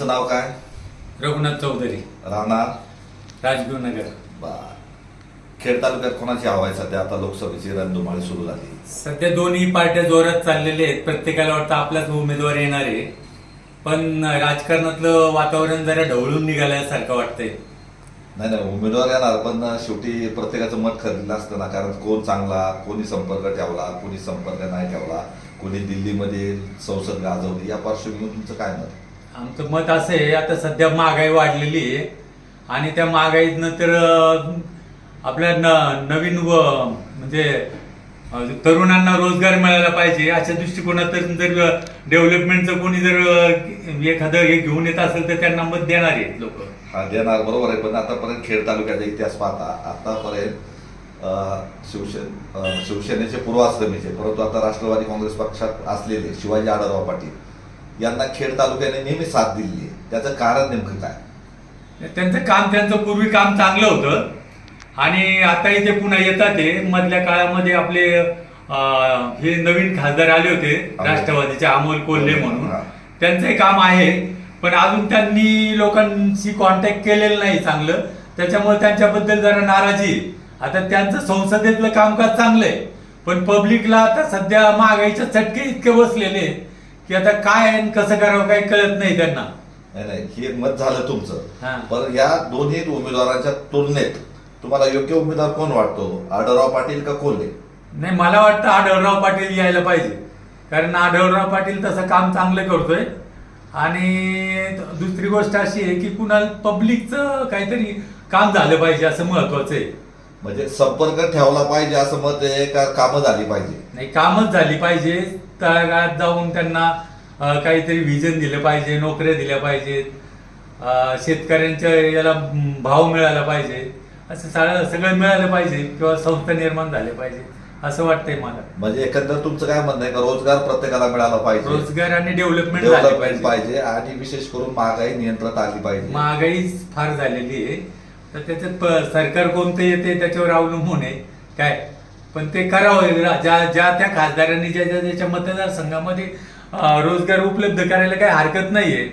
तुमचं नाव काय? रघुनाथ चौधरी. राहणार? राजगुरू नगर बर. खेड तालुक्यात कोणाची हवा आहे सध्या? आता लोकसभेची रणधुमाळी सुरू झाली. सध्या दोन्ही पार्ट्या जोरात चाललेल्या आहेत. प्रत्येकाला वाटतं आपलाच उमेदवार येणार आहे. पण राजकारणातलं वातावरण जरा ढवळून निघाल्यासारखं वाटतंय. नाही नाही उमेदवार येणार पण शेवटी प्रत्येकाचं मत ठरलेलं असतं ना. कारण कोण चांगला कोणी संपर्क ठेवला कोणी संपर्क नाही ठेवला कोणी दिल्लीमध्ये संसद गाजवली या पार्श्वभूमीवर तुमचं काय मत? आमचं मत असं आहे आता सध्या महागाई वाढलेली आहे. आणि त्या महागाईतनं तर आपल्या न नवीन व म्हणजे तरुणांना रोजगार मिळाला पाहिजे अशा दृष्टिकोनातून जर डेव्हलपमेंटचं कोणी जर एखादं हे घेऊन येत असेल तर त्यांना मत देणार आहेत लोक. हा देणार बरोबर आहे. पण आतापर्यंत खेड तालुक्याचा इतिहास पाहता आतापर्यंत अं, शिवसेन पूर्व शिवसेनेचे पूर्वाश्रमीचे परंतु आता राष्ट्रवादी काँग्रेस पक्षात असलेले शिवाजी आढळराव पाटील यांना खेड तालुक्याने नेहमी साथ दिली आहे. त्याचं कारण नेमकं काय? त्यांचं काम त्यांचं पूर्वी काम चांगलं होतं. आणि आता इथे पुन्हा येतात ते मधल्या काळामध्ये आपले हे नवीन खासदार आले होते राष्ट्रवादीचे अमोल कोल्हे म्हणून. त्यांचंही काम आहे. पण अजून त्यांनी लोकांशी कॉन्टॅक्ट केलेलं नाही चांगलं. त्याच्यामुळे त्यांच्याबद्दल जरा नाराजी. आता त्यांचं संसदेतलं कामकाज चांगलं आहे. पण पब्लिकला आता सध्या महागाईच्या चटके इतके बसलेले की आता काय आणि कसं करावं काही कळत नाही त्यांना. नाही नाही हे मत झालं हा. तुमचं पण या दोन्ही उमेदवारांच्या तुलनेत तुम्हाला योग्य उमेदवार कोण वाटतो? आढळराव पाटील का कोल्हे? नाही मला वाटतं आढळराव पाटील यायला पाहिजे. कारण आढळराव पाटील तसं काम चांगलं करतोय. आणि दुसरी गोष्ट अशी आहे की कुणाला पब्लिकचं काहीतरी काम झालं पाहिजे असं महत्वाचं आहे. म्हणजे संपर्क ठेवला पाहिजे असं मत आहे का कामं झाली पाहिजे? नाही कामच झाली पाहिजे. तळागाळात जाऊन त्यांना काहीतरी व्हिजन दिलं पाहिजे नोकऱ्या दिल्या पाहिजेत. शेतकऱ्यांच्या याला भाव मिळाला पाहिजे. असं सगळं सगळं मिळालं पाहिजे किंवा संस्था निर्माण झाले पाहिजे असं वाटतंय मला. म्हणजे एकंदर तुमचं काय म्हणणं आहे का? रोजगार प्रत्येकाला मिळाला पाहिजे. रोजगार आणि डेव्हलपमेंट झाली डेव्हलपमेंट पाहिजे. आणि विशेष करून महागाई नियंत्रणात आली पाहिजे. महागाई फार झालेली आहे. तर त्याच्यात सरकार कोणतं येते त्याच्यावर अवलंबून आहे. काय? पण ते करावं रा- ज्या ज्या त्या खासदारांनी ज्या ज्या ज्याच्या मतदारसंघामध्ये रोजगार उपलब्ध करायला काही हरकत नाहीये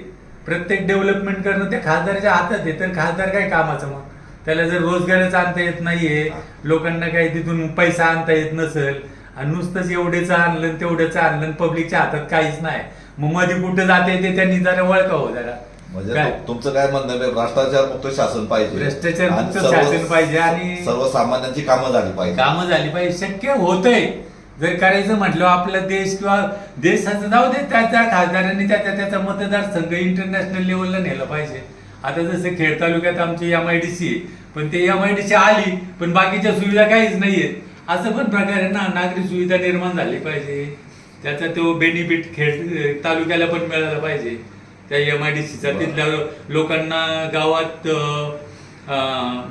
प्रत्येक डेव्हलपमेंट करणं त्या खासदाराच्या हातात आहे तर खासदार काय कामाचं मग? त्याला जर रोजगारच आणता येत नाहीये लोकांना काही तिथून पैसा आणता येत नसेल आणि नुसतंच एवढेच आणलं तेवढेच आणलं पब्लिकच्या हातात काहीच नाही. मग मध्ये कुठं जाते ते त्यांनी जरा वळखावं जरा. म्हणजे काय? तु- तुमचं काय म्हणणं आहे? भ्रष्टाचार मुक्त शासन पाहिजे. भ्रष्टाचार आणि मुक्त सर्व- शासन पाहिजे आणि- सर्वसामान्यांची कामं झाली पाहिजे. कामं झाली पाहिजे. शक्य होतंय. जर करायचं म्हटलं आपला देश किंवा देशाचं जाऊ दे त्या त्या खासदारांनी त्या त्या त्याचा मतदारसंघ इंटरनॅशनल लेवलला नेलं पाहिजे. आता जसं खेड तालुक्यात आमची एम आय डी सी पण ते एम आय डी सी आली पण बाकीच्या सुविधा काहीच नाहीयेत असं पण प्रकारे ना नागरी सुविधा निर्माण झाली पाहिजे. त्याचा तो बेनिफिट खेड तालुक्याला पण मिळाला पाहिजे. त्या एम आय डी सीचा तिथल्या लोकांना गावात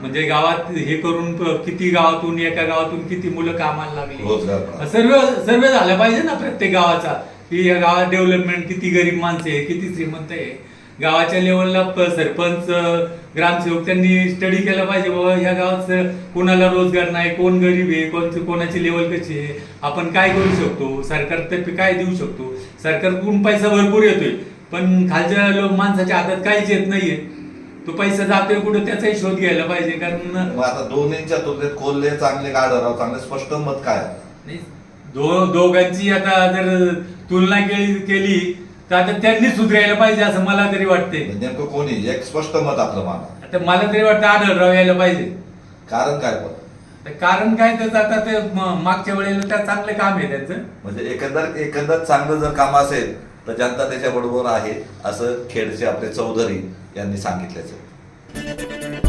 म्हणजे गावात हे करून किती गावातून एका गावातून किती मुलं कामाला लागली? प्राप्त. सर्व सर्वे झाला पाहिजे ना प्रत्येक गावाचा की या गावात डेव्हलपमेंट किती गरीब माणसं आहे किती श्रीमंत आहे. गावाच्या लेवलला सरपंच ग्रामसेवक त्यांनी स्टडी केला पाहिजे बाबा ह्या गावात कोणाला रोजगार नाही कोण गरीब आहे कोणची कोणाची लेवल कशी आहे आपण काय करू शकतो? सरकारतर्फे काय देऊ शकतो? सरकारकडून पैसा भरपूर येतोय. पण खालच्या लो- माणसाच्या हातात काहीच येत नाहीये. तो पैसा जातोय कुठं त्याचाही शोध घ्यायला पाहिजे कारण मग आता दोन्हीच्या तुलनेत कोल्हे चांगले आढळराव चांगले? स्पष्ट मत काय? नाही, दो दोघांची आता जर तुलना केली केली तर आता त्यांनी सुधरायला पाहिजे असं मला तरी वाटते नेमकं कोणी? एक स्पष्ट मत आपलं माना आता मला तरी वाटतं आढळराव यायला पाहिजे. कारण काय पण? तर कारण काय त्याचं आता ते म- मागच्या वेळेला त्या चांगलं काम आहे त्यांचं. म्हणजे एकंदर एकंदर चांगलं जर काम असेल तर जनता त्याच्याबरोबर आहे असं खेडचे आपले चौधरी यांनी सांगितल्याचं.